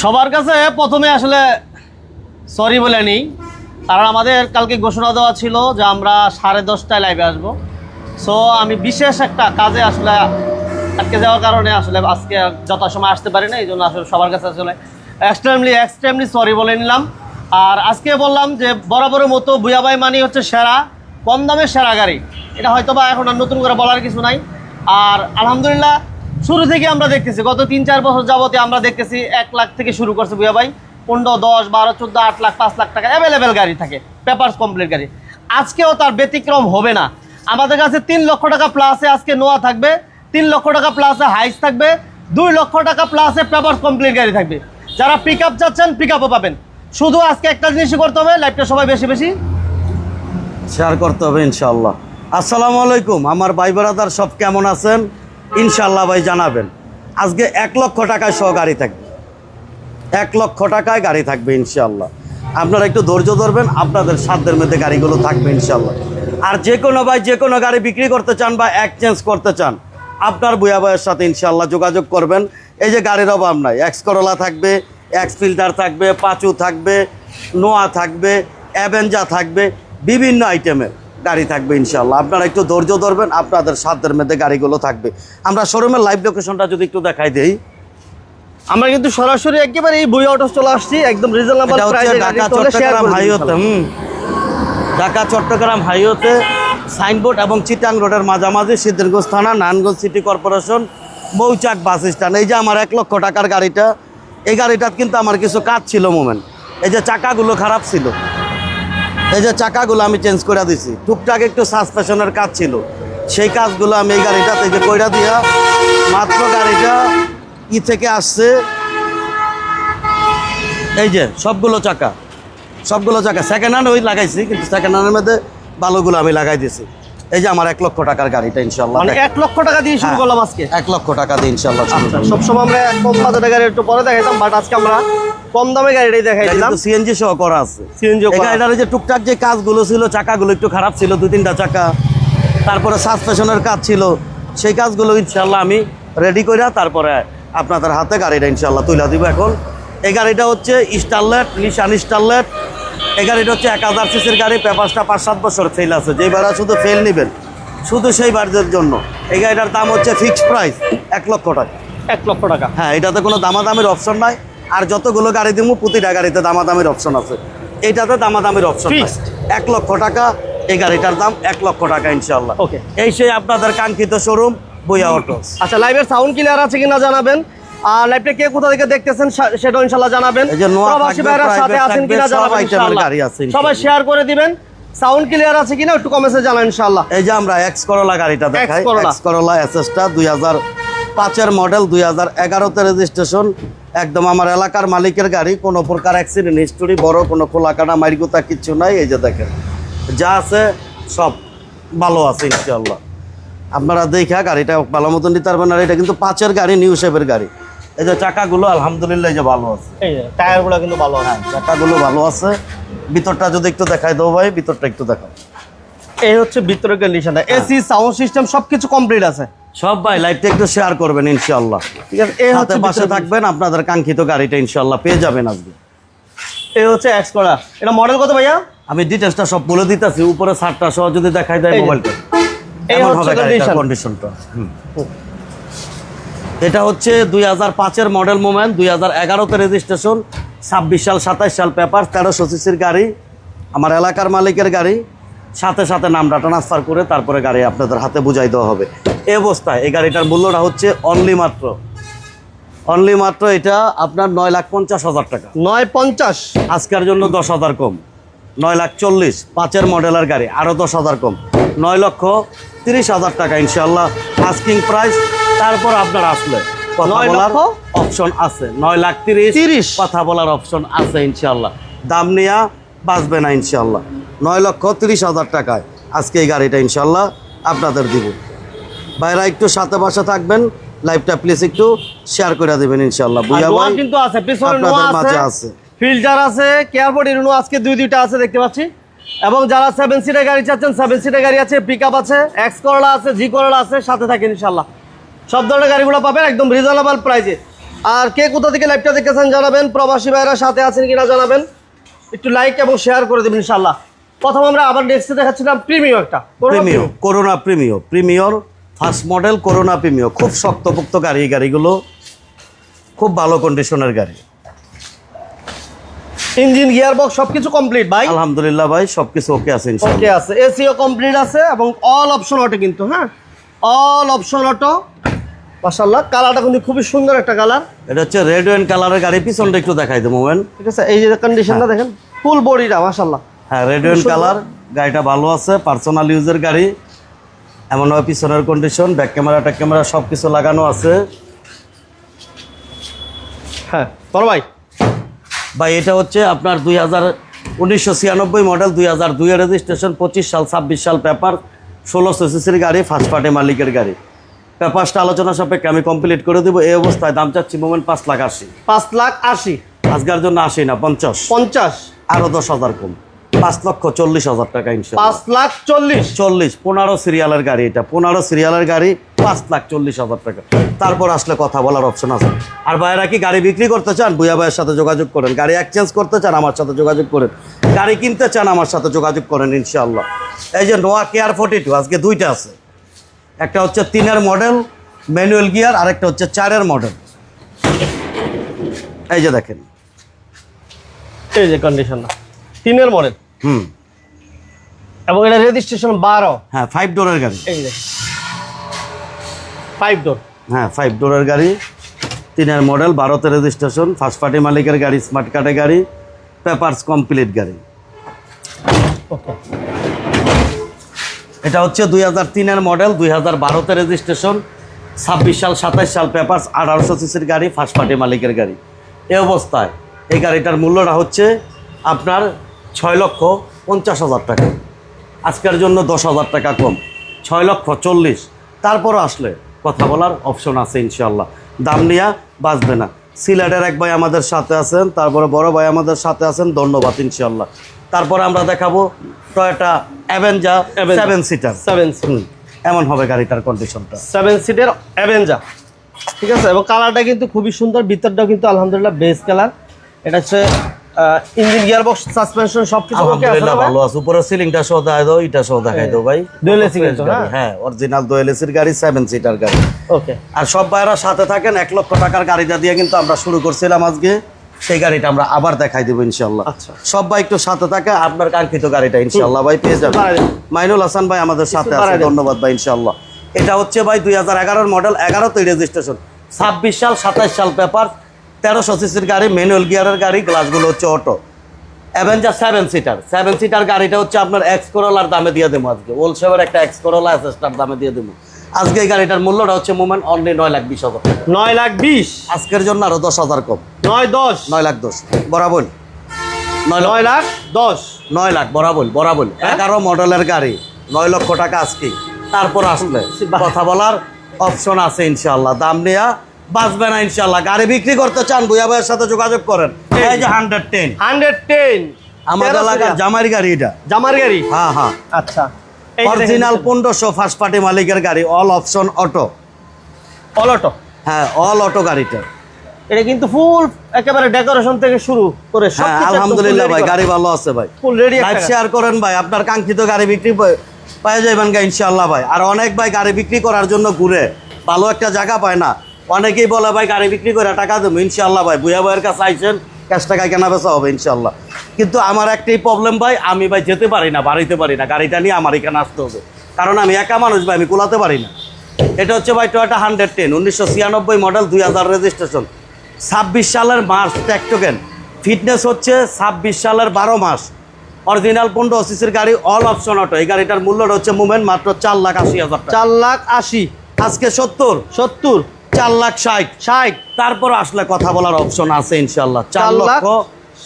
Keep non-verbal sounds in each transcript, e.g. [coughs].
সবার কাছে প্রথমে আসলে সরি বলে নিই, কারণ আমাদের কালকে ঘোষণা দেওয়া ছিল যে আমরা সাড়ে দশটায় লাইভে আসব। সো আমি বিশেষ একটা কাজে আসলে আটকে যাওয়ার কারণে আসলে আজকে যথাসময় আসতে পারি না, এই জন্য আসলে সবার কাছে আসলে এক্সট্রিমলি এক্সট্রিমলি সরি বলে নিলাম। আর আজকে বললাম যে বরাবরের মতো বুয়াবাই মানি হচ্ছে সেরা, কম দামের সেরা গাড়ি। এটা হয়তো বা এখন আর নতুন করে বলার কিছু নাই। আর আলহামদুলিল্লাহ শুরু থেকে আমরা দেখতেছি, গত তিন চার বছর যাবতে আমরা দেখতেছি এক লাখ থেকে শুরু করছে বুয়া ভাই। পনেরো, দশ, বারো, চোদ্দ, আট লাখ, পাঁচ লাখ টাকা অ্যাভেলেবেল গাড়ি থাকে পেপারস কমপ্লিট গাড়ি। আজকেও তার ব্যতিক্রম হবে না। আমাদের কাছে তিন লক্ষ টাকা প্লাসে আজকে নোয়া থাকবে, তিন লক্ষ টাকা প্লাসে হাইস থাকবে, দুই লক্ষ টাকা প্লাসে পেপারস কমপ্লিট গাড়ি থাকবে। যারা পিক আপ চাচ্ছেন পিক আপও পাবেন। শুধু আজকে একটা জিনিসই করতে হবে লাইফটা সবাই বেশি বেশি শেয়ার করতে হবে ইনশাল্লাহ আসসালামু আলাইকুম, আমার ভাই ব্রাদার সব কেমন আছেন? ইনশাল্লাহ ভাই জানাবেন। আজকে এক লক্ষ টাকায় সহ গাড়ি থাকবে। এক লক্ষ টাকায় গাড়ি থাকবে ইনশাল্লাহ আপনারা একটু ধৈর্য ধরবেন, আপনাদের সাধ্যের মধ্যে গাড়িগুলো থাকবে ইনশাল্লাহ আর যে কোনো ভাই যে কোনো গাড়ি বিক্রি করতে চান বা এক্সচেঞ্জ করতে চান, আপনার বুয়া ভাইয়ের সাথে ইনশাল্লাহ যোগাযোগ করবেন। এই যে গাড়ির অভাব নাই। এক্স করলা থাকবে এক্স ফিল্টার থাকবে পাঁচু থাকবে নোয়া থাকবে অ্যাভেঞ্জা থাকবে, বিভিন্ন আইটেমের গাড়ি থাকবে ইনশাল্লাহ আপনারা একটু ধৈর্য ধরবেন আপনাদের সাধ্যের মধ্যে গাড়িগুলো থাকবে। আমরা শোরুমের লাইভ লোকেশনটা যদি একটু দেখাই দেই। আমরা কিন্তু সরাসরি একেবারে এই বই অটো চলে আসছি একদম রিজনেবল ঢাকা চট্টগ্রাম হাইওতে হুম। ঢাকা চট্টগ্রাম হাইওতে সাইনবোর্ড এবং চিটাং রোডের মাঝামাঝি সিদ্ধিরগঞ্জ থানা Narayanganj city corporation Mouchak bus stand এই যে আমার এক লক্ষ টাকার গাড়িটা এই গাড়িটার কিন্তু আমার কিছু কাজ ছিল মোমেন্ট এই যে চাকাগুলো খারাপ ছিল। এই যে চাকাগুলো আমি চেঞ্জ করে দিছি। টুকটাক একটু সাসপেশনের কাজ ছিল। সেই কাজগুলো আমি এই গাড়িটাতে যে কইরা দিয়া, মাত্র গাড়িটা ই থেকে আসছে। এই যে সবগুলো চাকা সবগুলো চাকা। সেকেন্ড হ্যান্ড ওই লাগাইছি, কিন্তু সেকেন্ড হ্যান্ডের মধ্যে ভালোগুলো আমি লাগাই দিয়েছি এই যে আমার এক লক্ষ টাকার গাড়িটা ইনশাল্লাহ মানে এক লক্ষ টাকা দিয়ে শুরু হ্যাঁ, করলাম আজকে। এক লক্ষ টাকা দিয়ে ইনশাল্লাহ আচ্ছা। সবসময় আমরা কম বাজারের গাড়ি একটু পরে দেখাইতাম বাট আজকে আমরা কম দামে গাড়িটাই দেখাই দিলাম। সিএনজি সহ করা আছে। সিএনজি গাড়িটার যে টুকটাক যে কাজগুলো ছিল চাকাগুলো একটু খারাপ ছিল দুই তিনটা চাকা। তারপরে সাসপেশনের কাজ ছিল। সেই কাজগুলো ইনশাল্লাহ আমি রেডি করে তারপরে আপনাদের হাতে গাড়িটা ইনশাল্লাহ তুলে দিব এখন। এই গাড়িটা হচ্ছে স্টারলেট নিশান স্টারলেট এই গাড়িটা হচ্ছে এক হাজার সিসির গাড়ি পেপারসটা পাঁচ সাত বছর ফেল আছে। যেই ভাড়া শুধু ফেল নেবেন শুধু সেই বাড়ির জন্য। এই গাড়িটার দাম হচ্ছে ফিক্সড প্রাইস এক লক্ষ টাকা। এক লক্ষ টাকা। হ্যাঁ এটাতে কোনো দামাদামির অপশন নাই। আর যতগুলো গাড়ি দিব প্রতিটা গাড়িতে দামাদামির অপশন আছে। এইটাতে দামাদামির অপশন এক লক্ষ টাকা এই গাড়িটার দাম এক লক্ষ টাকা ইনশাল্লাহ ওকে এই সেই আপনাদের কাঙ্ক্ষিত শোরুম বইয়া অটো আচ্ছা লাইভের সাউন্ড ক্লিয়ার আছে কিনা জানাবেন। আর লাইভটা কে কোথা থেকে দেখতেছেন সা- সেটাও ইনশাল্লাহ জানাবেন। প্রবাসী ভাইরা সাথে আছেন কিনা জানাবেন এর। সবাই শেয়ার করে দিবেন। সাউন্ড ক্লিয়ার আছে কিনা একটু কমেন্টে জানান ইনশাআল্লাহ এই যে আমরা এক্স করলা গাড়িটা দেখাই এক্স করলা এসএসটা দুই হাজার পাঁচের মডেল দুই হাজার এগারোতে রেজিস্ট্রেশন একদম আমার এলাকার মালিকের গাড়ি কোনো প্রকার অ্যাক্সিডেন্ট হিস্টোরি বড় কোনো খোলাকাটা মাইরগুতা কিছু নাই। এই যে দেখেন যা আছে সব ভালো আছে ইনশাল্লাহ। আপনারা দেখা গাড়িটা ভালো মতন নিতে পারবেন আর এটা কিন্তু পাঁচের গাড়ি নিউ শেপের গাড়ি। এই যে চাকাগুলো আলহামদুলিল্লাহ যে ভালো আছে। এই যে টায়ারগুলো কিন্তু ভালো আছে। চাকাগুলো ভালো আছে। ভিতরটা যদি একটু দেখাই দেবো ভাই ভিতরটা একটু দেখাও। এই হচ্ছে ভিতরের কন্ডিশনটা এসি সাউন্ড সিস্টেম সবকিছু কমপ্লিট আছে। সব ভাই লাইভটা একটু শেয়ার করবেন ইনশাল্লাহ ঠিক আছে এই হাতে পাশে থাকবেন আপনাদের কাঙ্ক্ষিত গাড়িটা ইনশাল্লাহ পেয়ে যাবেন আজকে। এই হচ্ছে এক্স করা। এটা মডেল কত ভাইয়া? আমি ডিটেলসটা সব বলে দিতেছি উপরে সারটা সহ যদি দেখাই দেয় মোবাইলটা এই হচ্ছে কন্ডিশনটা এটা হচ্ছে দুই হাজার পাঁচের মডেল মোমেন্ট দুই হাজার এগারোতে রেজিস্ট্রেশন ছাব্বিশ সাল সাতাইশ সাল পেপার তেরোশো সিসির গাড়ি আমার এলাকার মালিকের গাড়ি সাথে সাথে নামটা ট্রান্সফার করে তারপরে গাড়ি আপনাদের হাতে বুঝাই দেওয়া হবে। এ অবস্থায় এই গাড়িটার মূল্যটা হচ্ছে অনলি মাত্র অনলি মাত্র এটা আপনার নয় লাখ পঞ্চাশ হাজার টাকা। নয় পঞ্চাশ। আজকের জন্য দশ হাজার কম নয় লাখ চল্লিশ পাঁচের মডেলের গাড়ি আরও দশ হাজার কম নয় লক্ষ তিরিশ হাজার টাকা ইনশাল্লাহ আস্কিং প্রাইস তারপর আপনার আসলে কথা বলার অপশন আছে। নয় লাখ তিরিশ। তিরিশ। কথা বলার অপশন আছে ইনশাল্লাহ দাম নেওয়া বাঁচবে না ইনশাল্লাহ নয় লক্ষ তিরিশ হাজার টাকায় আজকে এই গাড়িটা ইনশাল্লাহ আপনাদের দিব। ভাইরা একটু সাথে পাশে থাকবেন। লাইভটা প্লিজ একটু শেয়ার করে দেবেন ইনশাল্লাহ কিন্তু আছে আপনাদের মাঝে আছে। ফিল্টার আছে কেয়ারপোর্ট ইউনো আজকে দুই দুইটা আছে দেখতে পাচ্ছি। এবং যারা সেভেন সিটের গাড়ি চাচ্ছেন সেভেন সিটের গাড়ি আছে পিক আছে এক্স করলা আছে জি করলা আছে সাথে থাকেন ইনশাল্লাহ সব ধরনের গাড়িগুলো পাবেন একদম রিজনেবল প্রাইসে আর কে কোথা থেকে লাইভটা দেখেছেন জানাবেন প্রবাসী ভাইরা সাথে আছেন কিনা জানাবেন। একটু লাইক এবং শেয়ার করে দেবেন ইনশাল্লাহ প্রথম আমরা আবার নেক্সটে দেখাচ্ছিলাম প্রিমিয়াম একটা Premium। Corona Premio premier first model Corona Premio খুব শক্তপোক্ত গাড়ি এই গাড়িগুলো। খুব ভালো কন্ডিশনের গাড়ি। ইঞ্জিন গিয়ার বক্স সবকিছু কমপ্লিট ভাই? আলহামদুলিল্লাহ ভাই সবকিছু ওকে আছে ওকে আছে। এসিও কমপ্লিট আছে এবং অল অপশন অটো কিন্তু হ্যাঁ? অল অপশন অটো মাশাল্লাহ কালারটা কিন্তু খুবই সুন্দর একটা কালার। এটা হচ্ছে রেড ওয়েন কালারের গাড়ি পিছনটা একটু দেখাই দেবো মোমেন ঠিক আছে এই যে কন্ডিশনটা দেখেন ফুল বডিটা মাশাল্লাহ হ্যাঁ রেড ওয়েন কালার গাড়িটা ভালো আছে পার্সোনাল ইউজের গাড়ি। এমনভাবে পিছনের কন্ডিশন ব্যাক ক্যামেরা ট্যাক ক্যামেরা সব কিছু লাগানো আছে। হ্যাঁ বড় ভাই। ভাই এটা হচ্ছে আপনার দুই হাজার উনিশশো ছিয়ানব্বই মডেল দুই হাজার দুইয়ের রেজিস্ট্রেশন পঁচিশ সাল ছাব্বিশ সাল পেপার ষোলোশো সিসির গাড়ি ফার্স্ট পার্টি মালিকের গাড়ি। পেপারসটা আলোচনা সাপেক্ষে আমি কমপ্লিট করে দেবো। এই অবস্থায় দাম চাচ্ছি মোমেন্ট পাঁচ লাখ আশি। পাঁচ লাখ আশি। আজকের জন্য আশি না পঞ্চাশ। পঞ্চাশ। আরও দশ হাজার কম। পাঁচ লক্ষ চল্লিশ হাজার টাকা ইনশাল্লাহ। পাঁচ লাখ চল্লিশ। চল্লিশ পনেরো সিরিয়ালের গাড়ি এটা। পনেরো সিরিয়ালের গাড়ি পাঁচ লাখ চল্লিশ হাজার টাকা। তারপর আসলে কথা বলার অপশন আছে। আর ভাইয়েরা কি গাড়ি বিক্রি করতে চান? বুয়া ভাইয়ের সাথে যোগাযোগ করেন। গাড়ি এক্সচেঞ্জ করতে চান? আমার সাথে যোগাযোগ করেন। গাড়ি কিনতে চান? আমার সাথে যোগাযোগ করেন ইনশাআল্লাহ। এই যে নোয়া কেয়ার ফোর্টি টু আজকে দুইটা আছে। একটা হচ্ছে তিনের মডেল ম্যানুয়াল গিয়ার আর একটা হচ্ছে চারের মডেল এই যে দেখেন। এই যে কন্ডিশনটা তিনের মডেল হুম। এবং এটা রেজিস্ট্রেশন বারো। হ্যাঁ ফাইভ ডোরের গাড়ি। এই যে। ফাইভ ডোর হ্যাঁ ফাইভ ডোরের গাড়ি। তিনের মডেল ভারতের রেজিস্ট্রেশন ফার্স্ট পার্টি মালিকের গাড়ি স্মার্ট কার্ডের গাড়ি পেপারস কমপ্লিট গাড়ি। ওকে এটা হচ্ছে দুই হাজার তিনের মডেল, দুই হাজার বারোতে রেজিস্ট্রেশন ছাব্বিশ সাল সাতাশ সাল পেপারস আঠারোশো সিসির গাড়ি ফার্স্ট পার্টি মালিকের গাড়ি। এ অবস্থায় এই গাড়িটার মূল্যটা হচ্ছে আপনার ছয় লক্ষ পঞ্চাশ হাজার টাকা। আজকের জন্য দশ হাজার টাকা কম, ছয় লক্ষ চল্লিশ। তারপরও আসলে কথা বলার অপশন আছে ইনশাল্লাহ দাম নিয়ে বাঁচবে না। সিলেটের এক ভাই আমাদের সাথে আছেন, তারপরে বড় ভাই আমাদের সাথে আছেন, ধন্যবাদ ইনশাল্লাহ তারপরে আমরা দেখাবো Toyota Avenger seven seater seven এমন হবে গাড়িটার কন্ডিশনটা সেভেন সিটের অ্যাভেঞ্জার ঠিক আছে? এবং কালারটা কিন্তু খুবই সুন্দর ভিতরটাও কিন্তু আলহামদুলিল্লাহ বেস কালার এটা হচ্ছে ইঞ্জিন গিয়ার বক্স সাসপেনশন সব কিছু ওকে আছে ভালো আছে। উপরের সিলিংটা সহ দেখাই দাও এটা সহ দেখাই দাও ভাই। কিন্তু, গাড়ি, হ্যাঁ? অরিজিনাল দোয়েল এসির গাড়ি সেভেন সিটার গাড়ি। ওকে আর সব ভাইরা সাথে থাকেন এক লক্ষ টাকার গাড়িটা দিয়ে কিন্তু আমরা শুরু করছিলাম আজকে। সেই গাড়িটা আমরা আবার দেখাই দেবো ইনশাল্লাহ আচ্ছা। সব ভাই একটু সাথে থাকে আপনার কাঙ্ক্ষিত গাড়িটা ইনশাল্লাহ ভাই পেয়ে দেন। মাইনুল হাসান ভাই আমাদের সাথে আছে ধন্যবাদ ভাই ইনশাল্লাহ এটা হচ্ছে ভাই দুই হাজার এগারোর মডেল এগারোতে রেজিস্ট্রেশন। ছাব্বিশ সাল সাতাশ সাল পেপার তেরোশো সিসির গাড়ি ম্যানুয়াল গিয়ারের গাড়ি গ্লাসগুলো হচ্ছে auto. Avenger seven seater seven seater গাড়িটা হচ্ছে আপনার এক্স করোলার দামে দিয়ে দেবো আজকে। ওলসেভের একটা এক্স করোলা এসএসটার দামে দিয়ে দেবো। আজকে এই গাড়িটার মূল্যটা হচ্ছে মোমেন্ট অনলি নয় লাখ বিশ হাজার নয় লাখ বিশ? আজকের জন্য আরও দশ হাজার কম। নয় দশ? নয় লাখ দশ। বরাবর। নয় লাখ দশ? নয় লাখ বরাবর বরাবর। হ্যাঁ? এগারো মডেলের গাড়ি নয় লক্ষ টাকা আজকে। তারপর আসলে। কথা বলার অপশন আছে ইনশাল্লাহ দাম নেয়া বাঁচবে না ইনশাল্লাহ গাড়ি বিক্রি করতে চান বুয়া ভাইয়ের সাথে যোগাযোগ করেন। এই যে হান্ড্রেড টেন হান্ড্রেড টেন আমাদের এলাকার জামাইর গাড়ি এটা। জামার গাড়ি? হ্যাঁ হ্যাঁ। আচ্ছা। অরিজিনাল পনেরোশো ফার্স্ট পার্টি মালিকের গাড়ি অল অপশন অটো পলটো হ্যাঁ অল অটো গাড়িটা এটা কিন্তু ফুল একেবারে ডেকোরেশন থেকে শুরু করে সব হ্যাঁ আলহামদুলিল্লাহ ভাই গাড়ি ভালো আছে ভাই। ফুল রেডি লাইভ শেয়ার করেন ভাই আপনার কাঙ্ক্ষিত গাড়ি বিক্রি পে- পেয়ে যাবেন গা ইনশাল্লাহ ভাই। আর অনেক ভাই গাড়ি বিক্রি করার জন্য ঘুরে ভালো একটা জায়গা পায় না। অনেকেই বলে ভাই গাড়ি বিক্রি করে টাকা দেবো ইনশাল্লাহ ভাই। বুয়া ভাইয়ের কাছে আইসেন ক্যাশ টাকায় কেনা বেচা হবে ইনশাল্লাহ কিন্তু আমার একটাই প্রবলেম ভাই আমি ভাই যেতে পারি না বাড়িতে পারি না গাড়িটা নিয়ে আমার এখানে আসতে হবে। কারণ আমি একা মানুষ ভাই আমি কুলাতে পারি না। এটা হচ্ছে ভাই টয়োটা হান্ড্রেড টেন উনিশশো ছিয়ানব্বই মডেল দুই হাজার রেজিস্ট্রেশন ছাব্বিশ সালের মার্চ ট্যাকটোকেন ফিটনেস হচ্ছে ছাব্বিশ সালের বারো মাস। অরিজিনাল পনেরো সিসির গাড়ি অল অপশন অটো এই গাড়িটার মূল্যটা হচ্ছে মুভমেন্ট মাত্র চার লাখ আশি হাজার চার লাখ আশি। আজকে সত্তর। সত্তর। চার লাখ ষাট। ষাট। তারপর আসলে কথা বলার অপশন আছে ইনশাল্লাহ চার লক্ষ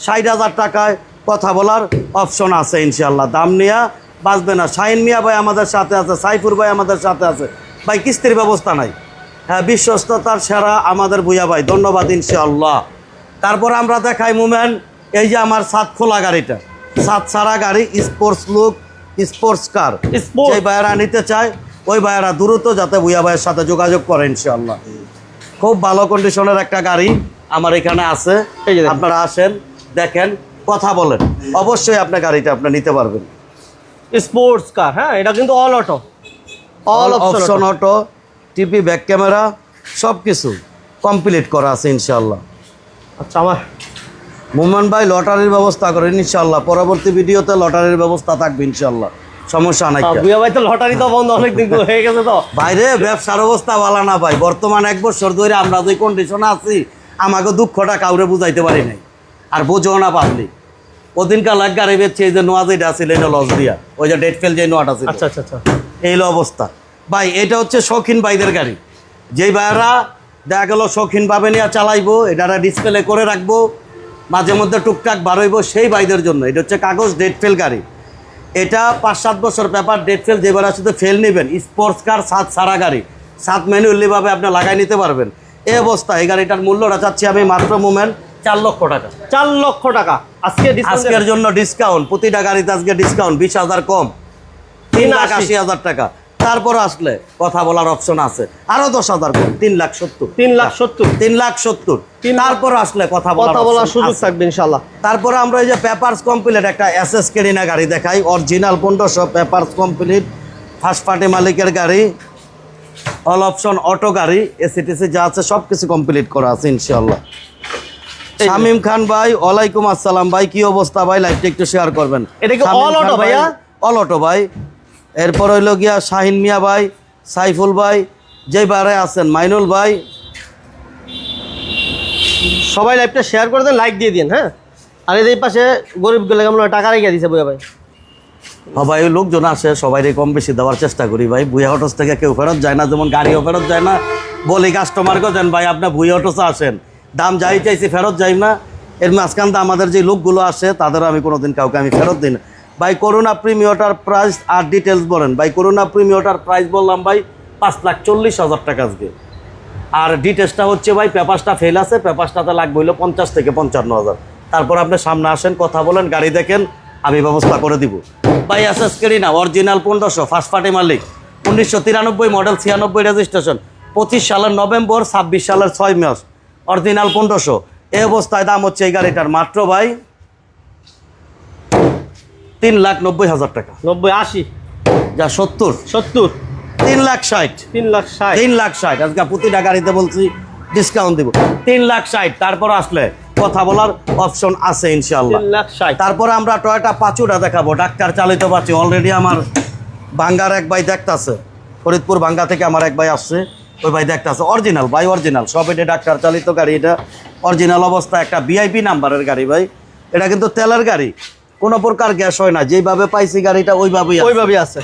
ষাট হাজার টাকায় কথা বলার অপশন আছে ইনশাল্লাহ দাম নিয়া বাঁচবে না। শাহিন মিয়া ভাই আমাদের সাথে আছে সাইফুর ভাই আমাদের সাথে আছে। ভাই কিস্তির ব্যবস্থা নাই। হ্যাঁ বিশ্বস্ততার সেরা আমাদের ভুইয়া ভাই। ধন্যবাদ ইনশাল্লাহ তারপর আমরা দেখাই মুমেন্ট এই যে আমার সাত খোলা গাড়িটা। সাত সারা গাড়ি স্পোর্টস লুক স্পোর্টস কার ভাইয়েরা নিতে চায় ওই ভাইয়েরা দ্রুত যাতে ভুইয়া ভাইয়ের সাথে যোগাযোগ করে ইনশাল্লাহ খুব ভালো কন্ডিশনের একটা গাড়ি আমার এখানে আছে। এই যে আপনারা আসেন দেখেন কথা বলেন। অবশ্যই আপনার গাড়িটা আপনি নিতে পারবেন। স্পোর্টস কার হ্যাঁ এটা কিন্তু all auto all option auto টিপি ব্যাক ক্যামেরা সব কিছু কমপ্লিট করা আছে ইনশাল্লাহ আচ্ছা আমার মোমেন ভাই লটারির ব্যবস্থা করেন ইনশাল্লাহ পরবর্তী ভিডিওতে লটারির ব্যবস্থা থাকবে ইনশাল্লাহ সমস্যা নাই বুয়া ভাই তো লটারি তো বন্ধ অনেক দিন [laughs] হয়ে গেছে তো। বাইরে ব্যবসার অবস্থা ভালো না ভাই। বর্তমান এক বছর ধরে আমরা যে কন্ডিশনে আছি আমাকে দুঃখটা কাউরে বুঝাইতে পারি নাই। আর বুঝেও না পাবলিক ওদিনকার লাগ গাড়ি বেচছে এই যে নোয়া যেটা ছিল এটা লস দিয়া। ওই যে ডেট ফেল যে নোয়াটা ছিল। আচ্ছা আচ্ছা আচ্ছা। এই হলো অবস্থা। ভাই এটা হচ্ছে শৌখিন ভাইদের গাড়ি। যেই ভাইয়েরা দেখা গেল শৌখিন ভাবে নিয়ে চালাইবো এটা ডিসপ্লে করে রাখব মাঝে মধ্যে টুকটাক বাড়াইব সেই ভাইদের জন্য। এটা হচ্ছে কাগজ ডেট ফেল গাড়ি। এটা পাঁচ সাত বছর পেপার ডেট ফেল যে বেলা শুধু ফেল নেবেন। স্পোর্টস কার সাত সারা গাড়ি। সাত ম্যানুয়ালিভাবে আপনি লাগাই নিতে পারবেন। এ অবস্থা এই গাড়িটার মূল্যটা চাচ্ছি আমি মাত্র মোমেন্ট চার লক্ষ টাকা। চার লক্ষ টাকা। আজকে আজকের জন্য ডিসকাউন্ট প্রতিটা গাড়িতে আজকে ডিসকাউন্ট বিশ হাজার কম। তিন লাখ আশি হাজার টাকা। তারপর আসলে কথা বলার অপশন আছে। আরও দশ হাজার তিন লাখ সত্তর। তিন লাখ সত্তর। তিন লাখ সত্তর। তারপর আসলে কথা কথা বলার সুযোগ থাকবে ইনশাল্লাহ তারপরে আমরা এই যে পেপারস কমপ্লিট একটা এস এস কেরিনা গাড়ি দেখাই। অরিজিনাল পনেরোশো পেপারস কমপ্লিট ফার্স্ট পার্টি মালিকের গাড়ি। অল অপশন অটো গাড়ি এসিটিসি যা আছে সব কিছু কমপ্লিট করা আছে ইনশাল্লাহ শামিম খান ভাই ওয়ালাইকুম আসসালাম ভাই কি অবস্থা ভাই? লাইভটা একটু শেয়ার করবেন। এটা কি auto ভাই, ভাইয়া? অল অটো ভাই। এরপর হইল গিয়া শাহিন মিয়া ভাই, সাইফুল ভাই, যে বারে আছেন, মাইনুল ভাই। সবাই লাইভটা শেয়ার করে দেন লাইক দিয়ে দিন হ্যাঁ? আর এই পাশে গরিব গেলে কেমন টাকা রেখে দিছে বুয়া ভাই। সবাই লোকজন আসে সবাই কম বেশি দেওয়ার চেষ্টা করি ভাই। বুয়া অটোস থেকে কেউ ফেরত যায় না, যেমন গাড়িও ফেরত যায় না। বলি কাস্টমারকেও দেন ভাই, আপনার বুয়া অটোসে আসেন। দাম যাই চাইছি, ফেরত যাই না। এর মাঝখান আমাদের যে লোকগুলো আসে, তাদেরও আমি কোনোদিন কাউকে আমি ফেরত দিই না। ভাই করোনা প্রিমিয়টার প্রাইস আর ডিটেলস বলেন। ভাই করোনা প্রিমিয়টার প্রাইস বললাম ভাই, পাঁচ লাখ চল্লিশ হাজার টাকা আজকে। আর ডিটেলসটা হচ্ছে ভাই, পেপারসটা ফেল আছে, পেপারসটাতে লাগবে হইল পঞ্চাশ থেকে পঞ্চান্ন হাজার। তারপর আপনি সামনে আসেন, কথা বলেন, গাড়ি দেখেন, আমি ব্যবস্থা করে দিব। ভাই, এসএস কেরি না অরিজিনাল পনেরোশো ফার্স্ট পার্টি মালিক, উনিশশো তিরানব্বই মডেল ছিয়ানব্বই রেজিস্ট্রেশন পঁচিশ সালের নভেম্বর, ছাব্বিশ সালের ছয় মাস অরিজিনাল পনেরোশো। এই অবস্থায় দাম হচ্ছে এই গাড়িটার মাত্র ভাই তিন লাখ নব্বই হাজার টাকা। নব্বই আশি। যা সত্তর। সত্তর। তিন লাখ ষাট। তিন লাখ ষাট। তিন লাখ ষাট। আজকে প্রতিটা গাড়িতে বলছি ডিসকাউন্ট দিব। তিন লাখ ষাট। তারপর আসলে কথা বলার অপশন আছে ইনশাল্লাহ তারপরে আমরা টয়টা পাঁচুটা দেখাবো। ডাক্তার চালিত পাচ্ছি। অলরেডি আমার বাঙ্গার এক ভাই দেখতাছে। ফরিদপুর বাঙ্গা থেকে আমার এক ভাই আসছে। ওই ভাই দেখতাছে। অরিজিনাল ভাই অরিজিনাল সব এটা ডাক্তার চালিত গাড়ি। এটা অরিজিনাল অবস্থা। একটা ভিআইপি নাম্বারের গাড়ি ভাই। এটা কিন্তু তেলের গাড়ি। কোনো প্রকার গ্যাস হয় না। যেইভাবে পাইছি গাড়িটা ওইভাবেই আছে। ওইভাবে আছে।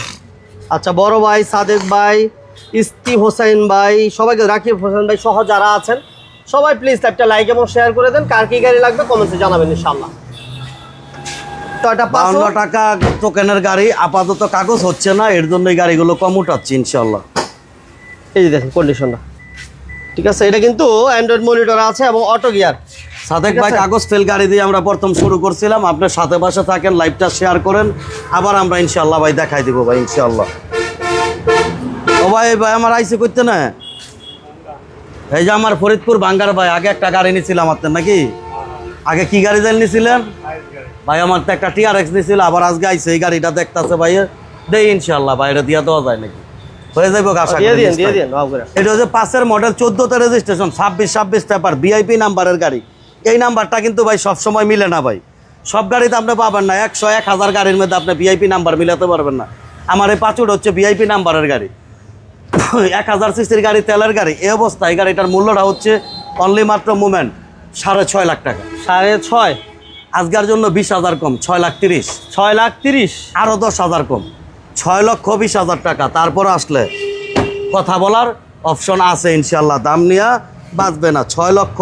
আচ্ছা বড় ভাই সাদেক ভাই ইস্তি হোসেন ভাই সবাইকে রাকিব হোসেন ভাই সহ যারা আছেন সবাই প্লিজ একটা লাইক এবং শেয়ার করে দেন। কার কি গাড়ি লাগবে কমেন্টসে জানাবেন ইনশাল্লাহ তো এটা বাউন্ন টাকা টোকেনের গাড়ি আপাতত কাগজ হচ্ছে না এর জন্য এই গাড়িগুলো কম উঠাচ্ছি ইনশাল্লাহ এই যে দেখেন কন্ডিশনটা ঠিক আছে এটা কিন্তু অ্যান্ড্রয়েড মনিটর আছে এবং অটো গিয়ার সাদেক ভাই কাগজ ফেল গাড়ি দিয়ে আমরা প্রথম শুরু করছিলাম। আপনার সাথে পাশে থাকেন লাইভটা শেয়ার করেন। আবার আমরা ইনশাল্লাহ ভাই দেখাই দিব ভাই ইনশাল্লাহ ও ভাই ভাই আমার আইসি করতে না? এই যে আমার ফরিদপুর বাঙ্গার ভাই আগে একটা গাড়ি নিয়েছিলাম আপনার নাকি? আগে কি গাড়ি জানি নিয়েছিলেন ভাই আমার তো একটা টিআরএক্স নিয়েছিল আবার আজকে আইসে এই গাড়িটা দেখতাছে ভাই। দেই ইনশাল্লাহ ভাই এটা দিয়া দেওয়া যায় নাকি? হয়ে যাইব আশা করি দিন দিয়ে দিন ভাব করে। এটা হচ্ছে পাঁচের মডেল চোদ্দোতে রেজিস্ট্রেশন ছাব্বিশ ছাব্বিশ পেপার ভিআইপি নাম্বারের গাড়ি। এই নাম্বারটা কিন্তু ভাই সব সময় মিলে না ভাই। সব গাড়িতে আপনি পাবেন না। একশো এক হাজার গাড়ির মধ্যে আপনি ভিআইপি নাম্বার মিলাতে পারবেন না। আমার এই পাঁচুট হচ্ছে ভিআইপি নাম্বারের গাড়ি। এক হাজার সিসির গাড়ি তেলের গাড়ি। এই অবস্থায় এই গাড়িটার মূল্যটা হচ্ছে অনলি মাত্র মুভমেন্ট সাড়ে ছয় লাখ টাকা। সাড়ে ছয়? আজকের জন্য বিশ হাজার কম ছয় লাখ তিরিশ। ছয় লাখ তিরিশ? আরও দশ হাজার কম। ছয় লক্ষ বিশ হাজার টাকা। তারপর আসলে কথা বলার অপশন আছে ইনশাল্লাহ দাম নিয়ে বাঁচবে না। ছয় লক্ষ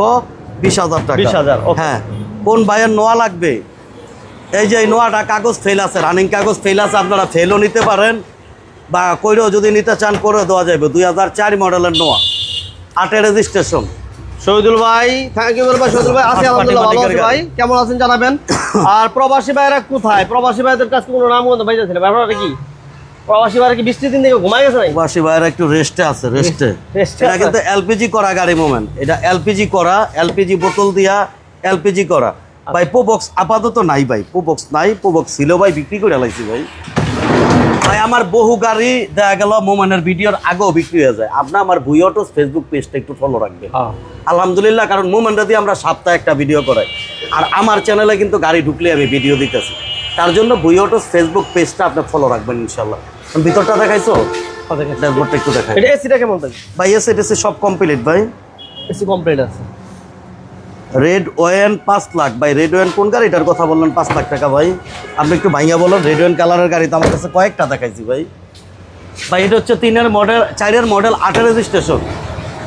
বিশ হাজার টাকা। 20,000, okay. হ্যাঁ। কোন ভাইয়ের নোয়া লাগবে? এই যে নোয়াটা কাগজ ফেল আছে রানিং কাগজ ফেল আছে আপনারা ফেলও নিতে পারেন। বা কইরেও যদি নিতে চান করে দেওয়া যাবে দুই হাজার চার মডেলের নোয়া। আটের রেজিস্ট্রেশন শহীদুল ভাই থ্যাংক ইউ ভাই শহীদুল ভাই। আছি আলহামদুলিল্লাহ ভালো আছি ভাই। কেমন আছেন জানাবেন? [coughs] আর প্রবাসী ভাইরা কোথায়? প্রবাসী ভাইদের কাছে কোনো নাম বলতে ভাই যাচ্ছিল ব্যাপারটা কি? প্রবাসী বারে কি বৃষ্টির দিন থেকে ঘুমাই গেছে নাকি? প্রবাসী ভাইয়েরা একটু রেস্টে আছে রেস্টে রেস্টে এটা কিন্তু এলপিজি করা গাড়ি মোমেন্ট এটা এলপিজি করা এলপিজি বোতল দিয়া এলপিজি করা। ভাই পোবক্স আপাতত নাই ভাই। পোবক্স নাই পোবক্স ছিল ভাই বিক্রি করে লাইছি ভাই। ভাই আমার বহু গাড়ি দেখা গেল মোমেন্টের ভিডিওর আগেও বিক্রি হয়ে যায়। আপনার আমার ভুই অটোস ফেসবুক পেজটা একটু ফলো রাখবে। হ্যাঁ। আলহামদুলিল্লাহ কারণ মোমেন্টটা দিয়ে আমরা সপ্তাহে একটা ভিডিও করাই। আর আমার চ্যানেলে কিন্তু গাড়ি ঢুকলে আমি ভিডিও দিতেছি। তার জন্য ভুই অটোস ফেসবুক পেজটা আপনি ফলো রাখবেন ইনশাল্লাহ ভিতরটা দেখাইছো? ড্যাশবোর্ডটা একটু দেখাই। এটা এসিটা কেমন থাকে ভাই এসে টেসে সব কমপ্লিট ভাই। এসি কমপ্লিট আছে। রেড ওয়েন পাঁচ লাখ। ভাই রেড ওয়েন কোন গাড়িটার কথা বললেন? পাঁচ লাখ টাকা ভাই। আপনি একটু ভাইয়া বলুন রেড ওয়েন কালারের গাড়ি তো আমার কাছে কয়েকটা দেখাইছি ভাই। ভাই এটা হচ্ছে তিনের মডেল চারের মডেল আটের রেজিস্ট্রেশন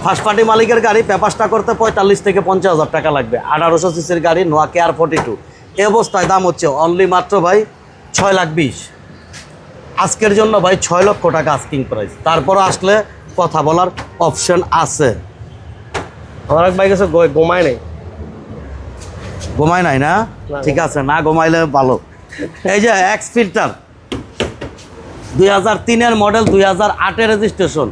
ফার্স্ট পার্টি মালিকের গাড়ি পেপাসটা করতে পঁয়তাল্লিশ থেকে পঞ্চাশ হাজার টাকা লাগবে। আঠারোশো সিসির গাড়ি নোয়া কেয়ার ফোর্টি টু এই অবস্থায় দাম হচ্ছে অনলি মাত্র ভাই ছয় লাখ বিশ। আজকের জন্য ভাই ছয় লক্ষ টাকা আস্কিং প্রাইস তারপর আসলে কথা বলার অপশন আছে। আমার এক বাইক আছে ঘু- ঘুমায় নেই না? ঠিক আছে না ঘুমাইলে ভালো। এই যে এক্স ফিল্টার দুই হাজার তিনের মডেল দুই হাজার আটের রেজিস্ট্রেশন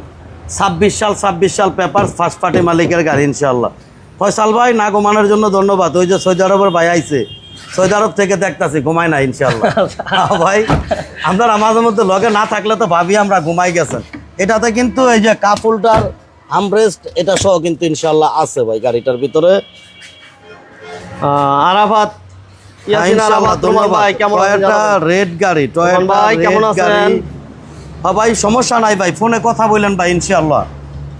ছাব্বিশ সাল ছাব্বিশ সাল পেপার ফার্স্ট পার্টি মালিকের গাড়ি ইনশাল্লাহ ফয়সাল ভাই না ঘুমানোর জন্য ধন্যবাদ। ওই যে সৌদি আরবের ভাই আইছে। সৌদি আরব থেকে দেখতাছি ঘুমায় না ইনশাল্লাহ ভাই আপনারা মাঝে মধ্যে লগে না থাকলে তো ভাবি আমরা ঘুমাই গেছেন। এটাতে কিন্তু এই যে কাপুলটার আমব্রেস্ট এটা সহ কিন্তু ইনশাল্লাহ আছে ভাই গাড়িটার ভিতরে। আরাফাত হ্যাঁ? রেড গাড়ি ভাই, সমস্যা নাই ভাই ফোনে কথা বললেন ভাই ইনশাআল্লাহ।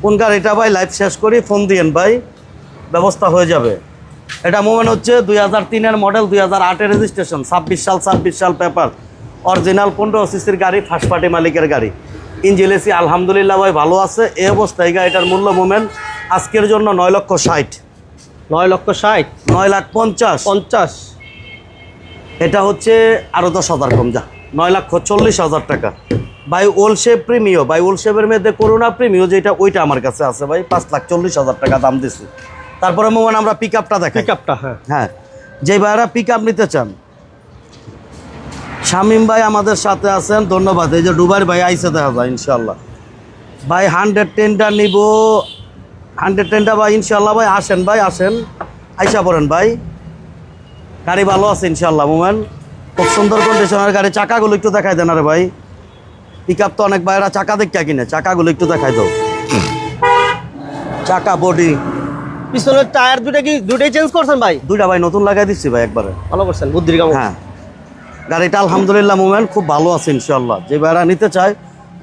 কোন গাড়িটা ভাই লাইভ শেষ করি ফোন দিয়েন ভাই। ব্যবস্থা হয়ে যাবে। এটা মোমেন্ট হচ্ছে দুই হাজার তিনের মডেল দুই হাজার আটের রেজিস্ট্রেশন ছাব্বিশ সাল ছাব্বিশ সাল পেপার অরিজিনাল পনেরো সিসির গাড়ি ফার্স্ট পার্টি মালিকের গাড়ি। ইঞ্জিন এসি আলহামদুলিল্লাহ ভাই ভালো আছে। এই অবস্থায় এই গাড়িটার মূল্য মোমেন আজকের জন্য নয় লক্ষ ষাট। নয় লক্ষ ষাট? নয় লাখ পঞ্চাশ। পঞ্চাশ। এটা হচ্ছে আরও দশ হাজার কম যা। নয় লক্ষ চল্লিশ হাজার টাকা। ভাই ওলশেপ প্রিমিও ভাই ওলশেপের মধ্যে করোনা প্রিমিও যেটা ওইটা আমার কাছে আছে ভাই পাঁচ লাখ চল্লিশ হাজার টাকা দাম দিছি। তারপরে মোমান আমরা পিক আপটা দেখাই। পিক আপটা হ্যাঁ। হ্যাঁ। যে ভাইরা পিক আপ নিতে চান শামিম ভাই আমাদের সাথে আছেন ধন্যবাদ। এই যে ডুবাই ভাই আইসে দেখা যায় ইনশাল্লাহ ভাই হান্ড্রেড টেনটা নিব। হান্ড্রেড টেনটা ভাই ইনশাল্লাহ ভাই আসেন ভাই আসেন। আইসা পড়েন ভাই। গাড়ি ভালো আছে ইনশাল্লাহ মোমেন খুব সুন্দর কন্ডিশনের গাড়ি। চাকাগুলো একটু দেখাই দেন আরে ভাই। পিক আপ তো অনেক ভাইরা চাকা দেখতে কিনে চাকাগুলো একটু দেখাই দাও। চাকা বডি পিছনের টায়ার দুটা কি দুটাই চেঞ্জ করছেন ভাই? দুইটা ভাই নতুন লাগাই দিচ্ছি ভাই একবারে। ভালো করছেন বুদ্ধির কাম হ্যাঁ। গাড়িটা আলহামদুলিল্লাহ মোমেন্ট খুব ভালো আছে ইনশাল্লাহ যে ভাইরা নিতে চায়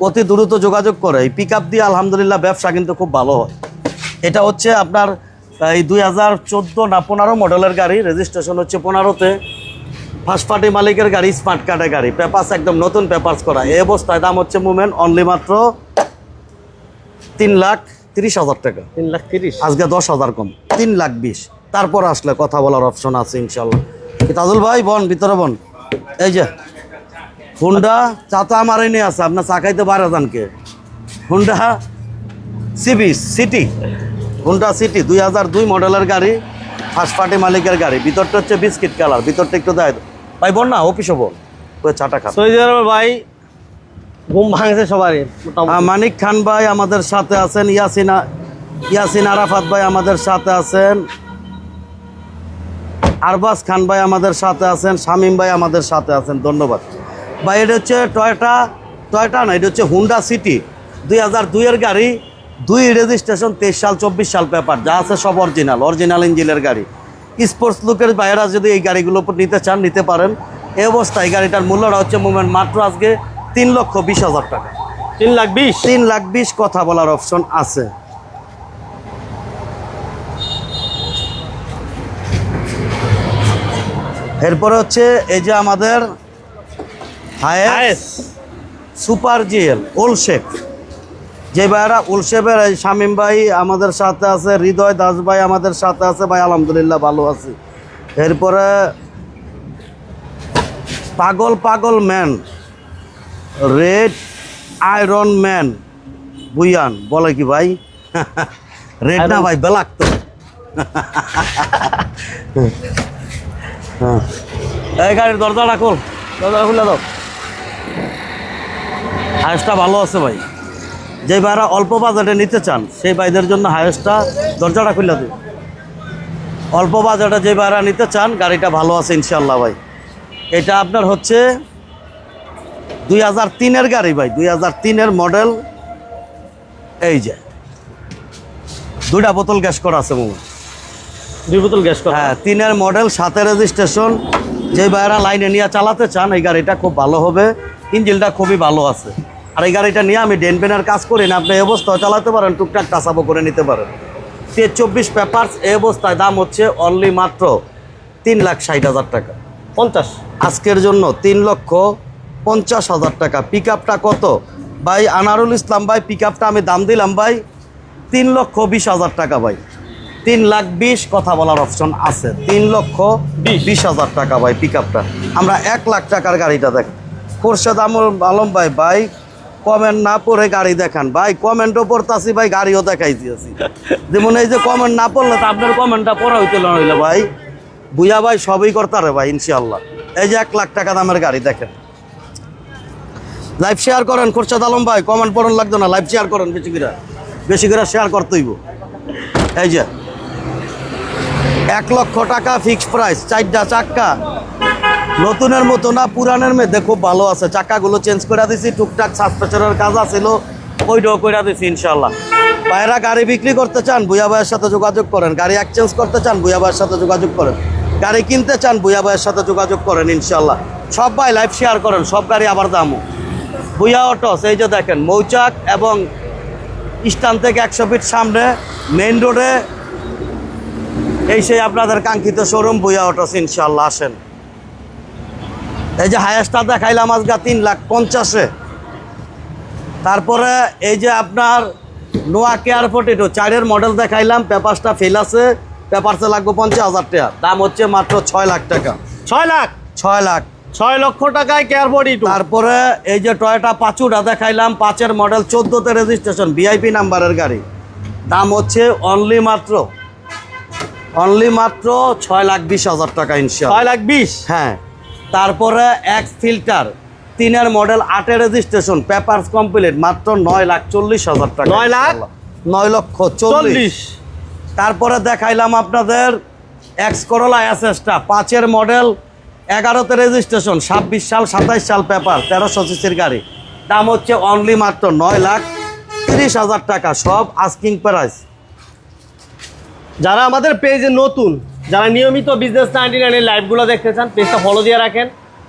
অতি দ্রুত যোগাযোগ করে। এই পিক আপ দিয়ে আলহামদুলিল্লাহ ব্যবসা কিন্তু খুব ভালো হয়। এটা হচ্ছে আপনার এই দুই হাজার চোদ্দ না পনেরো মডেলের গাড়ি। রেজিস্ট্রেশন হচ্ছে পনেরোতে। ফার্স্ট পার্টি মালিকের গাড়ি স্মার্ট কার্ডের গাড়ি। পেপার্স একদম নতুন পেপার্স করা। এই অবস্থায় দাম হচ্ছে মুভমেন্ট অনলি মাত্র তিন লাখ তিরিশ হাজার টাকা। তিন লাখ তিরিশ? আজকে দশ হাজার কম। তিন লাখ বিশ। তারপর আসলে কথা বলার অপশন আছে ইনশাল্লাহ। তাজুল ভাই বন ভিতরে বন? এই যে হুন্ডা চাতা আমার এনে আছে আপনার চাকাইতে বারো জানকে? Honda CB City. Honda City দুই হাজার দুই মডেলের গাড়ি ফার্স্ট পার্টি মালিকের গাড়ি। ভিতরটা হচ্ছে বিস্কিট কালার ভিতরটা একটু দেয় ভাই বল না অফিসও বল ওই চাটা খা সৌদি আরবের ভাই ঘুম ভাঙছে সবারই মানিক খান ভাই আমাদের সাথে আছেন, ইয়াসিনা, ইয়াসিন আরাফাত ভাই আমাদের সাথে আছেন। আরবাস খান ভাই আমাদের সাথে আছেন, শামীম ভাই আমাদের সাথে আছেন, ধন্যবাদ। ভাই, এটা হচ্ছে টয়টা টয়টা না, এটা হচ্ছে হুন্ডা সিটি। দুই হাজার দুইয়ের গাড়ি, দুই রেজিস্ট্রেশন তেইশ সাল, চব্বিশ সাল পেপার যা আছে সব অরিজিনাল অরিজিনাল ইঞ্জিনের গাড়ি। স্পোর্টস লুকের বাইরা যদি এই গাড়িগুলো নিতে চান, নিতে পারেন। এই অবস্থায় গাড়িটার মূল্যটা হচ্ছে মুভমেন্ট মাত্র আজকে তিন লক্ষ বিশ হাজার টাকা। তিন লাখ বিশ? তিন লাখ বিশ কথা বলার অপশন আছে। এরপরে হচ্ছে এই যে আমাদের হায়েস সুপার জিএল ওলশেপ যে ভাইরা ওলশেপের এই শামীম ভাই আমাদের সাথে আছে হৃদয় দাস ভাই আমাদের সাথে আছে ভাই আলহামদুলিল্লাহ ভালো আছি। এরপরে পাগল পাগল man red iron man. Bhuiyan বলে কি ভাই? [laughs] রেড না ভাই বেলাক তো। হ্যাঁ। [laughs] এই গাড়ির দরজা রাখুন দাদা খুলে দাও। হায়েস্টটা ভালো আছে ভাই। যে ভাইরা অল্প বাজেটে নিতে চান সেই ভাইদের জন্য হায়েস্টটা দরজাটা খুলে দিন অল্প বাজেটে যে ভাইরা নিতে চান গাড়িটা ভালো আছে ইনশাল্লাহ ভাই। এটা আপনার হচ্ছে দুই হাজার তিনের গাড়ি ভাই দুই হাজার তিনের মডেল এই যে দুইটা বোতল গ্যাস করা আছে মোবাইল দুই বোতল গ্যাস করা? হ্যাঁ তিনের মডেল সাথে রেজিস্ট্রেশন যে ভাইরা লাইনে নিয়ে চালাতে চান এই গাড়িটা খুব ভালো হবে। ইঞ্জিনটা খুবই ভালো আছে। আর এই গাড়িটা নিয়ে আমি ডেন পেনের কাজ করি না আপনি এই অবস্থায় চালাতে পারেন টুকটাক টাসাবো করে নিতে পারেন। তে চব্বিশ পেপার্স এই অবস্থায় দাম হচ্ছে অনলি মাত্র তিন লাখ ষাট হাজার টাকা। পঞ্চাশ। আজকের জন্য তিন লক্ষ পঞ্চাশ হাজার টাকা। পিক আপটা কত? ভাই আনারুল ইসলাম ভাই পিক আমি দাম দিলাম ভাই তিন লক্ষ বিশ হাজার টাকা ভাই। তিন লাখ বিশ কথা বলার অপশন আছে। তিন লক্ষ বিশ। হাজার টাকা ভাই পিক আপটা আমরা এক লাখ টাকার গাড়িটা দেখ খোরশেদ আমল আলম ভাই ভাই কমেন্ট না পড়ে গাড়ি দেখান। ভাই কমেন্টও পড়তাছি ভাই গাড়িও দেখাই দিয়েছি। যেমন এই যে কমেন্ট না পড়লে তো আপনার কমেন্টটা পড়া হইতে না হইলে ভাই বুয়া ভাই সবই করতারে ভাই ইনশাল্লাহ এই যে এক লাখ টাকা দামের গাড়ি দেখেন। লাইভ শেয়ার করেন, খোরশেদ আলম ভাই কমেন্ট পড়ন, লাগতো না লাইভ শেয়ার করেন বেশি করে। বেশি করে শেয়ার করতেইব এই যে, এক লক্ষ টাকা ফিক্স প্রাইস চারটা চাক্কা। নতুনের মতো না, পুরানের মধ্যে খুব ভালো আছে। চাক্কাগুলো চেঞ্জ করে দিছি, টুকটাক সাসপেশনের কাজ আছিল, ওইটাও করে দিছি ইনশাল্লাহ ভাইরা গাড়ি বিক্রি করতে চান বুয়া ভাইয়ের সাথে যোগাযোগ করেন। গাড়ি এক্সচেঞ্জ করতে চান বুয়া ভাইয়ের সাথে যোগাযোগ করেন। গাড়ি কিনতে চান বুয়া ভাইয়ের সাথে যোগাযোগ করেন ইনশাল্লাহ সব ভাই লাইভ শেয়ার করেন, সব গাড়ি আবার দামও। বুয়া অটোস এই যে দেখেন মৌচাক এবং স্টান থেকে একশো ফিট সামনে মেইন রোডে এই সেই আপনাদের কাঙ্ক্ষিত শোরুম বুয়া অটোস ইনশাল্লাহ আসেন। এই যে হায়েস্টটা দেখাইলাম আজকে তিন লাখ পঞ্চাশে। তারপরে এই যে আপনার নোয়া কেয়ার ফোর্টিটো চারের মডেল দেখাইলাম পেপারসটা ফেল আছে পেপারসে লাগবে পঞ্চাশ হাজার টাকা দাম হচ্ছে মাত্র ছয় লাখ টাকা। ছয় লাখ? ছয় লাখ। ছয় লক্ষ টাকায় কেয়ার বডি তারপরে এই যে টয়টা পাঁচুটা দেখাইলাম পাঁচের মডেল চোদ্দোতে রেজিস্ট্রেশন ভিআইপি নাম্বারের গাড়ি। দাম হচ্ছে অনলি মাত্র অনলি মাত্র ছয় লাখ বিশ হাজার টাকা ইনশাল্লাহ ছয় লাখ বিশ? হ্যাঁ। তারপরে এক্স ফিল্টার তিনের মডেল আটের রেজিস্ট্রেশন পেপারস কমপ্লিট মাত্র নয় লাখ চল্লিশ হাজার টাকা নয় লাখ? নয় লক্ষ চল্লিশ। চল্লিশ। তারপরে দেখাইলাম আপনাদের এক্স করোলা এসএসটা পাঁচের মডেল এগারোতে রেজিস্ট্রেশন ছাব্বিশ সাল সাতাইশ সাল পেপার তেরোশো সিসির গাড়ি। দাম হচ্ছে অনলি মাত্র নয় লাখ তিরিশ হাজার টাকা সব আস্কিং প্রাইস যারা আমাদের পেজে নতুন যারা নিয়মিত বিজনেস নাইনটি নাইনের লাইভগুলো দেখতে চান পেজটা ফলো দিয়ে রাখেন।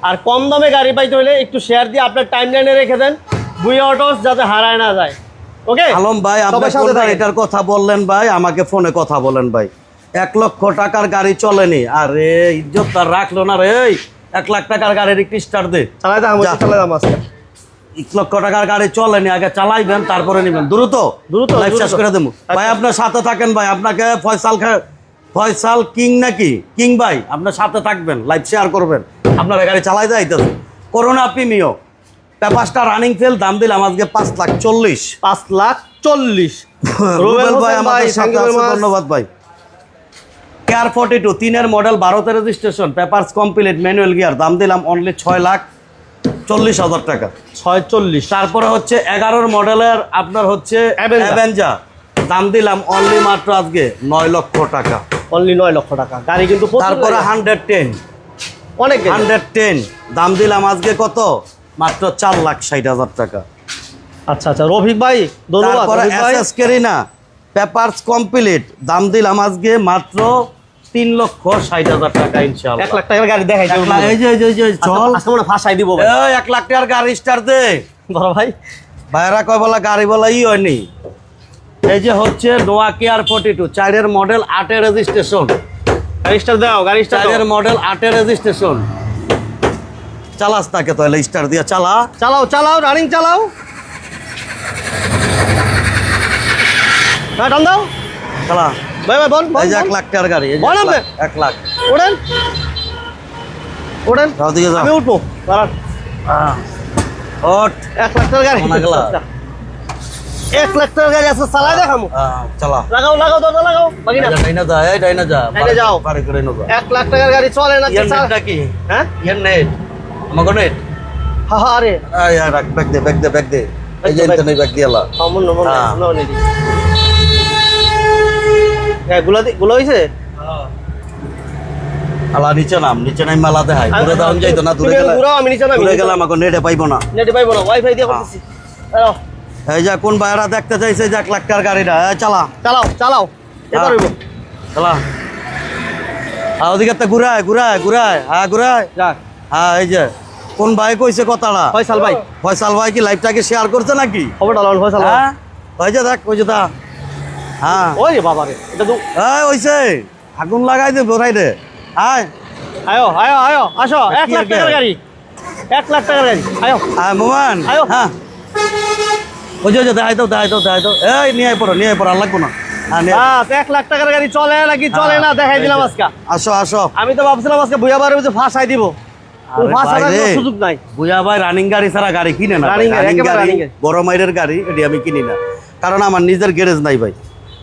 আর কম দামে গাড়ি পাইতে হলে একটু শেয়ার দিয়ে আপনার টাইম লাইনে রেখে দেন বুয়া অটোস যাতে হারায় না যায়। ওকে আলম ভাই আপনি সবার সাথে কোন থাকেন। গাড়িটার কথা বললেন ভাই আমাকে ফোনে কথা বলেন ভাই। এক লক্ষ টাকার গাড়ি চলেনি। আরে ইজ্জত তার রাখল না রে এক লাখ টাকার গাড়ির একটু স্টার দে। চালাই দাম চালাই দাম আজকে এক লক্ষ টাকার গাড়ি চলেনি আগে চালাইবেন তারপরে নিবেন। দ্রুত দ্রুত, লাইফ শেষ করে দেবো। ভাই আচ্ছা। আপনার সাথে থাকেন ভাই আপনাকে ফয়সাল ফয়সাল কিং নাকি? কিং ভাই আপনার সাথে থাকবেন লাইভ শেয়ার করবেন। আপনার গাড়ি চালাই যাইতেছে করোনা প্রিমিও পেপারসটা রানিং ফেল দাম দিলাম আজকে পাঁচ লাখ চল্লিশ। পাঁচ লাখ চল্লিশ। [laughs] রুবেল ভাই আমাদের সাথে. ধন্যবাদ ভাই। কেয়ার ফোর্টি টু তিনের মডেল ভারতের registration papers complete manual gear দাম দিলাম অনলি ছয় লাখ চল্লিশ হাজার টাকা। ছয় চল্লিশ। তারপরে হচ্ছে এগারোর মডেলের আপনার হচ্ছে দাম দিলাম অনলি মাত্র আজকে নয় লক্ষ টাকা। অনলি নয় লক্ষ টাকা। গাড়ি কিন্তু তারপরে হান্ড্রেড টেন অনেক হান্ড্রেড টেন দাম দিলাম আজকে কত? মাত্র চার লাখ ষাট হাজার টাকা। আচ্ছা আচ্ছা। রফিক ভাই ধন্যবাদ। তারপরে রফিক ভাই। পেপারস কমপ্লিট দাম দিলাম আজকে মাত্র তিন লক্ষ ষাট হাজার টাকা ইনশাল্লাহ এক লাখ টাকার গাড়ি দেখাই এই যে এই যে চল। আজকে মনে ফাঁসাই দিব এক লাখ টাকার গাড়ি স্টার দে। ধরো ভাই। ভাইরা কয় বলা গাড়ি বলা ই হয়নি এই যে হচ্ছে নোয়া কেয়ার ফোর্টি টু চারের মডেল আটের রেজিস্ট্রেশন গাড়ি স্টার দাও গাড়ি স্টার চারের মডেল আটের রেজিস্ট্রেশন চালাস তাকে তাহলে স্টার দিয়া চালা। চালাও চালাও রানিং চালাও। হ্যাঁ টান দাও। চালা। ভাই ভাই বল এই যে এক লাখ টাকার গাড়ি বল আপনি। লাখ, এক লাখ। ওঠেন। ওঠেন। যাও দিকে যাও। আমি উঠবো। দাঁড়ান। আহ, ওঠ। এক লাখ টাকার গাড়ি। কোনা গেলা? এক লাখ টাকার গাড়ি আছে চালাই দেখামো। আহ, চালা। লাগাও লাগাও দরজা লাগাও। বাকি না ডাইনা যা এই ডাইনা যা ডাইনা যাও। বাড়ি করে নো যা এক লাখ টাকার গাড়ি চলে না চাল- কি? হ্যাঁ? ইয়ার নেট। আমাকে নেট? হা হা আরে। আয় রাখ ব্যাগ দে ব্যাগ দে ব্যাগ দে। এই যে ইন্টারনেট ব্যাগ দিয়ে আলা আমন নমন হ্যাঁ। হ্যাঁ গুলা গুলা হইছে? আলা নিচে নাম নিচে নাম মালা দেখাই দূরে দাম যাইতো না দূরে গেলে আমি নিচে নামি, দূরে গেলে আমাকে নেটে পাইবো না। নেটে পাইবো না ওয়াইফাই দিয়ে হ্যাঁ। করতেছি এই যে কোন ভাইরা দেখতে চাইছে যে এক লাখ টাকার গাড়িটা? চালা। চালাও চালাও। এবার হইব। চালা। হ্যাঁ ওদিকে একটা ঘুরায় ঘুরায় ঘুরায়। হ্যাঁ ঘুরায়। যাক। হ্যাঁ এই যে কোন ভাই কইছে কথাটা? ফয়সাল ভাই। ফয়সাল ভাই কি লাইভটাকে শেয়ার করছে নাকি? খবরটা ফয়সাল হ্যাঁ? ওই যে দেখ ওই যে তা হ্যাঁ। ওই বাবা রে এটা তো এই ওইছে। আগুন লাগাই দে বোরাই দে। আয়। আয়ো আয়ো আয়ো আসো এক লাখ টাকার গাড়ি। এক লাখ টাকার গাড়ি আয়ো। আয় মোমান আয়ো। হ্যাঁ। ওই যে দেখাই দাও দেখাই দাও দেখাই দাও। এই নিয়ে আয় পড়ো নিয়ে আয় পড়ো আর লাগবো না। হ্যাঁ এক লাখ টাকার গাড়ি চলে নাকি চলে না হ্যাঁ, দেখাই দিলাম যে। আজকে। আসো আসো। আমি তো ভাবছিলাম আজকে ভুয়া ফাঁসাই দিব। সুযোগ নাই। বুয়া ভাই রানিং গাড়ি ছাড়া গাড়ি কিনে না Running গাড়ি, একেবারে running গাড়ি। বড় মাইরের গাড়ি এটি আমি কিনি না। কারণ আমার নিজের গ্যারেজ নাই ভাই।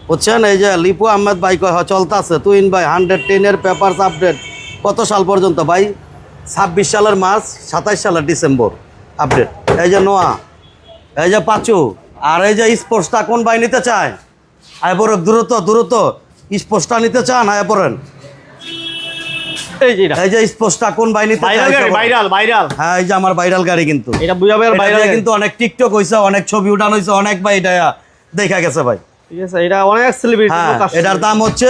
বুঝছেন? এই যে লিপু আহমেদ ভাই কয় চলতেছে। তুইন ভাই হান্ড্রেড টেনের পেপারস আপডেট কত সাল পর্যন্ত ভাই? ছাব্বিশ সালের মার্চ সাতাইশ সালের ডিসেম্বর আপডেট এই যে নোয়া এই যে পাঁচু আর এই যে স্পোর্টসটা কোন ভাই নিতে চায়? আয় পড়েন দ্রুত দ্রুত। স্পোর্টসটা নিতে চান? আয় পড়েন এই যে এই যে স্পোর্টসটা কোন ভাই নিতে ভাইরাল হ্যাঁ এই যে আমার ভাইরাল গাড়ি কিন্তু। এটা বুঝা ভাইরাল কিন্তু অনেক টিকটক হইছে অনেক ছবি উঠানো হইছে অনেক ভাই এটা দেখা গেছে ভাই। ঠিক আছে এটা অনেক সেলিব্রিটি হ্যাঁ এটার দাম হচ্ছে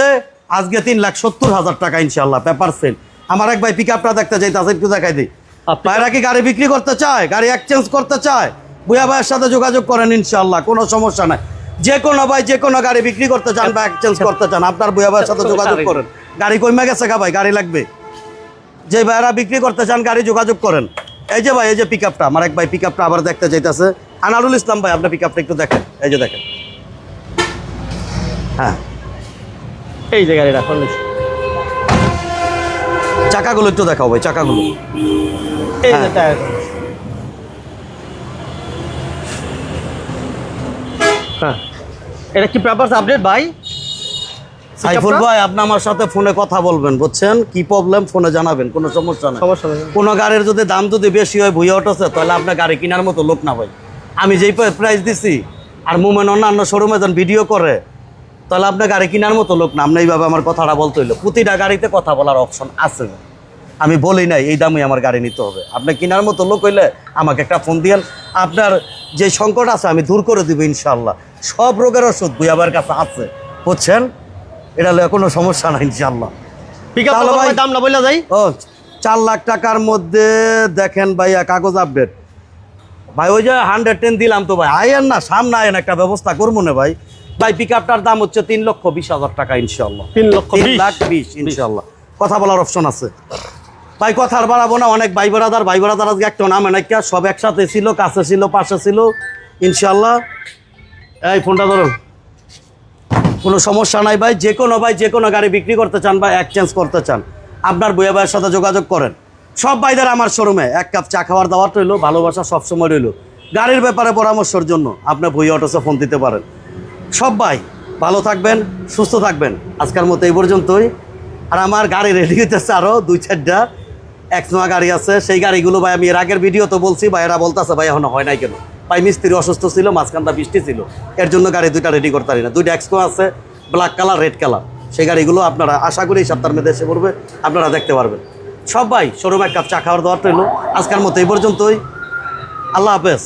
আজকে তিন লাখ সত্তর হাজার টাকা ইনশাল্লাহ পেপার সেল। আমার এক ভাই পিক আপটা দেখতে চাই তাদের একটু দেখাই দিই। ভাইরা কি গাড়ি বিক্রি করতে চায়? গাড়ি এক্সচেঞ্জ করতে চায়? বুয়া ভাইয়ের সাথে যোগাযোগ করেন ইনশাল্লাহ কোনো সমস্যা নাই। যে কোনো ভাই যে কোনো গাড়ি বিক্রি করতে চান বা এক্সচেঞ্জ করতে চান আপনার বুয়া ভাইয়ের সাথে যোগাযোগ করেন। গাড়ি কমে গেছে গা ভাই? গাড়ি লাগবে। যে ভাইরা বিক্রি করতে চান গাড়ি যোগাযোগ করেন। এই যে ভাই এই যে পিক আপটা আমার এক ভাই পিক আপটা আবার দেখতে চাইতেছে। আনারুল ইসলাম ভাই আপনার পিক আপটা একটু দেখেন। এই যে দেখেন। হ্যাঁ। এই যে গাড়িটা কন্ডিশন চাকাগুলো একটু দেখাও ভাই চাকাগুলো। এই যে হ্যাঁ। টায়ার হ্যাঁ। এটা কি পেপারস আপডেট ভাই? সাইফুল ভাই আপনি আমার সাথে ফোনে কথা বলবেন বুঝছেন? কি প্রবলেম ফোনে জানাবেন কোনো সমস্যা নেই। সমস্যা নেই। কোনো গাড়ির যদি দাম যদি বেশি হয় ভুইয়া উঠেছে তাহলে আপনার গাড়ি কেনার মতো লোক না ভাই। আমি যেই প্রাইস দিছি আর মুমেন অন্যান্য শোরুমে যখন ভিডিও করে তাহলে আপনার গাড়ি কেনার মতো লোক না। আপনি এইভাবে আমার কথাটা বলতে হইল। প্রতিটা গাড়িতে কথা বলার অপশন আছে। আমি বলি নাই এই দামে আমার গাড়ি নিতে হবে। আপনি কেনার মতো লোক হইলে আমাকে একটা ফোন দিয়েন। আপনার যে সংকট আছে আমি দূর করে দিব ইনশাল্লাহ সব রোগের ওষুধ বুঝাবার কাছে আছে। বুঝছেন? এটা হলে কোনো সমস্যা নাই ইনশাল্লাহ দাম না যাই? ও চার লাখ টাকার মধ্যে দেখেন ভাইয়া কাগজ আপডেট ভাই ওই যে হান্ড্রেড টেন দিলাম তো ভাই। আয়েন না সামনে আয়েন একটা ব্যবস্থা করব না ভাই। ভাই পিক আপটার দাম হচ্ছে তিন লক্ষ বিশ হাজার টাকা ইনশাল্লাহ তিন লক্ষ তিন। লাখ বিশ ইনশাল্লাহ কথা বলার অপশন আছে। ভাই কথার বাড়াবো না অনেক ভাই বেড়াদার ভাই বেড়াদার আজকে একটা নামে নাকি সব একসাথে ছিল কাছে ছিল পাশে ছিল ইনশাল্লাহ এই ফোনটা ধরুন। কোনো সমস্যা নাই ভাই যে কোনো ভাই যে কোনো গাড়ি বিক্রি করতে চান বা এক্সচেঞ্জ করতে চান আপনার বইয়া ভাইয়ের সাথে যোগাযোগ করেন। সব ভাইদের আমার শোরুমে এক কাপ চা খাওয়ার দাওয়ার রইল ভালোবাসা সবসময় রইল। গাড়ির ব্যাপারে পরামর্শের জন্য আপনার বই অটোসে ফোন দিতে পারেন। সব ভাই ভালো থাকবেন, সুস্থ থাকবেন। আজকের মতো এই পর্যন্তই। আর আমার গাড়ি রেডি হইতেছে আরও দুই চারটা। এক্সনোয়া গাড়ি আছে। সেই গাড়িগুলো ভাই আমি এর আগের ভিডিও তো বলছি, ভাই এরা বলতেছে, ভাই এখনও হয় নাই কেন? ভাই মিস্ত্রি অসুস্থ ছিল, মাঝখানটা বৃষ্টি ছিল। এর জন্য গাড়ি দুইটা রেডি করতে পারি না। দুইটা এক্সনো আছে ব্ল্যাক কালার রেড কালার সেই গাড়িগুলো আপনারা আশা করি সপ্তাহের মধ্যে এসে পড়বে, আপনারা দেখতে পারবেন। সব ভাই শোরুমে এক কাপ চা খাওয়ার দেওয়ার রইল। আজকের মতো এই পর্যন্তই। আল্লাহ হাফেজ।